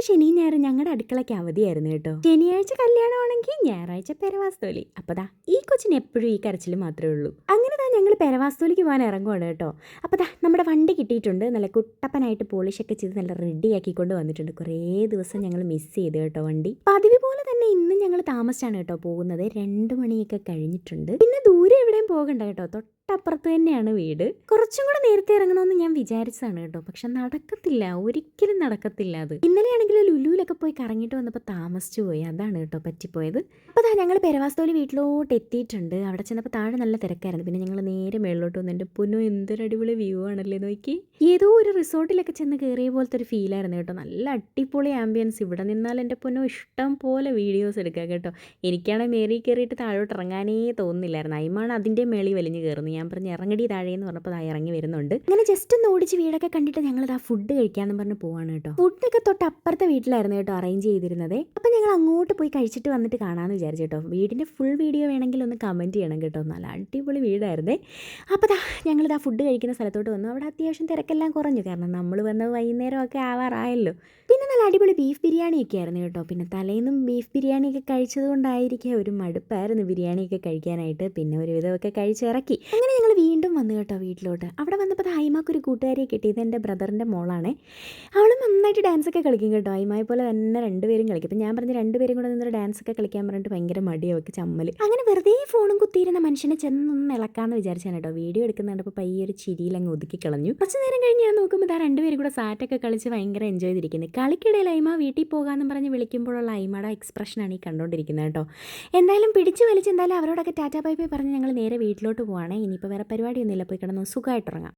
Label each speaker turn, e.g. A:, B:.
A: ഇന്നത്തെ ശനി ഞായർ ഞങ്ങളുടെ അടുക്കളയ്ക്ക് അവധിയായിരുന്നു കേട്ടോ. ശനിയാഴ്ച കല്യാണമാണെങ്കിൽ ഞായറാഴ്ച പെരവാസ്തോലി അപ്പതാ ഈ കൊച്ചിന് എപ്പോഴും ഈ കരച്ചിൽ മാത്രമേ ഉള്ളൂ. അങ്ങനെ താ ഞങ്ങൾ പെരവാസ്തോലിക്ക് പോകാൻ ഇറങ്ങുവാണ് കേട്ടോ. അപ്പതാ നമ്മുടെ വണ്ടി കിട്ടിയിട്ടുണ്ട്. നല്ല കുട്ടപ്പനായിട്ട് പോളിഷൊക്കെ ചെയ്ത് നല്ല റെഡിയാക്കിക്കൊണ്ട് വന്നിട്ടുണ്ട്. കുറേ ദിവസം ഞങ്ങൾ മിസ് ചെയ്ത് കേട്ടോ വണ്ടി. പതിവ് പോലെ തന്നെ ഇന്നും ഞങ്ങൾ താമസിച്ചാണ് കേട്ടോ പോകുന്നത്. രണ്ട് മണിയൊക്കെ കഴിഞ്ഞിട്ടുണ്ട്. പിന്നെ ദൂരെ എവിടെയും പോകണ്ട കേട്ടോ. തൊട്ടപ്പുറത്ത് തന്നെയാണ് വീട്. കുറച്ചും കൂടെ നേരത്തെ ഇറങ്ങണമെന്ന് ഞാൻ വിചാരിച്ചതാണ് കേട്ടോ. പക്ഷെ നടക്കത്തില്ല. ഒരിക്കലും നടക്കത്തില്ല അത്. ഇന്നലെയാണെങ്കിൽ ലുലുവിലൊക്കെ പോയി കറങ്ങിട്ട് വന്നപ്പോൾ താമസിച്ചു പോയി. അതാണ് കേട്ടോ പറ്റിപ്പോയത്. അപ്പോൾ അതാ ഞങ്ങൾ പെരവാസ്തോലി വീട്ടിലോട്ട് എത്തിയിട്ടുണ്ട്. അവിടെ ചെന്നപ്പോൾ താഴെ നല്ല തിരക്കായിരുന്നു. പിന്നെ ഞങ്ങൾ നേരെ മേളിലോട്ട് വന്നു. എന്റെ പൊന്നു എന്തൊരു അടിപൊളി വ്യൂ ആണല്ലേ നോക്കി. ഏതോ ഒരു റിസോർട്ടിലൊക്കെ ചെന്ന് കയറിയ പോലത്തെ ഒരു ഫീലായിരുന്നു കേട്ടോ. നല്ല അടിപൊളി ആംബിയൻസ് ഇവിടെ നിന്നാൽ എന്റെ പൊന്നു ഇഷ്ടം പോലെ വീഡിയോസ് എടുക്കാം കേട്ടോ. എനിക്കാണെങ്കിൽ മേറി കയറിയിട്ട് താഴോട്ട് ഇറങ്ങാനേ തോന്നുന്നില്ലായിരുന്നു. അയിമാണ് അതിന്റെ മേളി വലിഞ്ഞ് കയറുന്നു ഞാൻ പറഞ്ഞ് ഇറങ്ങടി താഴെ താഴേന്ന് പറഞ്ഞപ്പോൾ ദാ ഇറങ്ങി വരുന്നുണ്ട്. അങ്ങനെ ജസ്റ്റ് ഒന്ന് ഓടിച്ച് വീടൊക്കെ കണ്ടിട്ട് ഞങ്ങൾ ആ ഫുഡ് കഴിക്കാമെന്ന് പറഞ്ഞ് പോവാണ് കേട്ടോ. ഫുഡൊക്കെ തൊട്ട് അപ്പുറത്തെ വീട്ടിലായിരുന്നു കേട്ടോ അറേഞ്ച് ചെയ്തിരുന്നത്. അപ്പം ഞങ്ങൾ അങ്ങോട്ട് പോയി കഴിച്ചിട്ട് വന്നിട്ട് കാണാമെന്ന് വിചാരിച്ചു കേട്ടോ. വീടിന്റെ ഫുൾ വീഡിയോ വേണമെങ്കിൽ ഒന്ന് കമന്റ് ചെയ്യണം കേട്ടോ. നല്ല അടിപൊളി വീടായിരുന്നേ. അപ്പോൾ ദാ ഞങ്ങളിതാ ഫുഡ് കഴിക്കുന്ന സ്ഥലത്തോട്ട് വന്നു. അവിടെ അത്യാവശ്യം തിരക്കെല്ലാം കുറഞ്ഞു. കാരണം നമ്മൾ വന്നത് വൈകുന്നേരമൊക്കെ ആവാറായല്ലോ. നല്ല അടിപൊളി ബീഫ് ബിരിയാണിയൊക്കെ ആയിരുന്നു കേട്ടോ. പിന്നെ തലേന്നും ബീഫ് ബിരിയാണിയൊക്കെ കഴിച്ചത് കൊണ്ടായിരിക്കും ഒരു മടുപ്പായിരുന്നു ബിരിയാണിയൊക്കെ കഴിക്കാനായിട്ട്. പിന്നെ ഒരു വിധമൊക്കെ കഴിച്ചിറക്കി. അങ്ങനെ ഞങ്ങൾ വീണ്ടും വന്നു കേട്ടോ വീട്ടിലോട്ട്. അവിടെ വന്നപ്പോൾ ഹൈമാക്ക് ഒരു കൂട്ടുകാരിയെ കിട്ടിയത് എന്റെ ബ്രദറിന്റെ മോളാണ്. അവൾ നന്നായിട്ട് ഡാൻസൊക്കെ കളിക്കും കേട്ടോ. ഹൈമായ പോലെ തന്നെ രണ്ടുപേരും കളിക്കും. അപ്പം ഞാൻ പറഞ്ഞ് രണ്ടുപേരും കൂടെ നിന്നൊരു ഡാൻസൊക്കെ കളിക്കാൻ പറഞ്ഞിട്ട് ഭയങ്കര മടിയൊക്കെ ചമ്മൽ അങ്ങനെ വെറുതെ ഫോണും കുത്തിയിരുന്ന മനുഷ്യനെ ചെന്നൊന്ന് ഇളക്കാമെന്ന് വിചാരിച്ചാണ് കേട്ടോ. വീഡിയോ എടുക്കുന്നുണ്ടപ്പോൾ പയ്യെ ഒരു ചിരിയിൽ അങ്ങ് ഒതുക്കി കളഞ്ഞു. കുറച്ച് നേരം കഴിഞ്ഞ് ഞാൻ നോക്കുമ്പോൾ ആ രണ്ടുപേരും കൂടെ സാറ്റൊക്കെ കളിച്ച് ഭയങ്കര എൻജോയ് ചെയ്തിരിക്കുന്നത് കളിക്കിടയിൽ അയിമ വീട്ടിൽ പോകാമെന്ന് പറഞ്ഞ് വിളിക്കുമ്പോഴുള്ള അയിമയുടെ എക്സ്പ്രഷനാണ് ഈ കണ്ടുകൊണ്ടിരിക്കുന്നത് കേട്ടോ. എന്തായാലും പിടിച്ച് വലിച്ച് എന്തായാലും അവരോടൊക്കെ ടാറ്റാ ബൈ ബൈ പറഞ്ഞ് ഞങ്ങൾ നേരെ വീട്ടിലോട്ട് പോവാണേ. ഇനിയിപ്പോൾ വേറെ പരിപാടിയൊന്നുമില്ല. പോയി കിടന്നു സുഖമായിട്ടിറങ്ങാം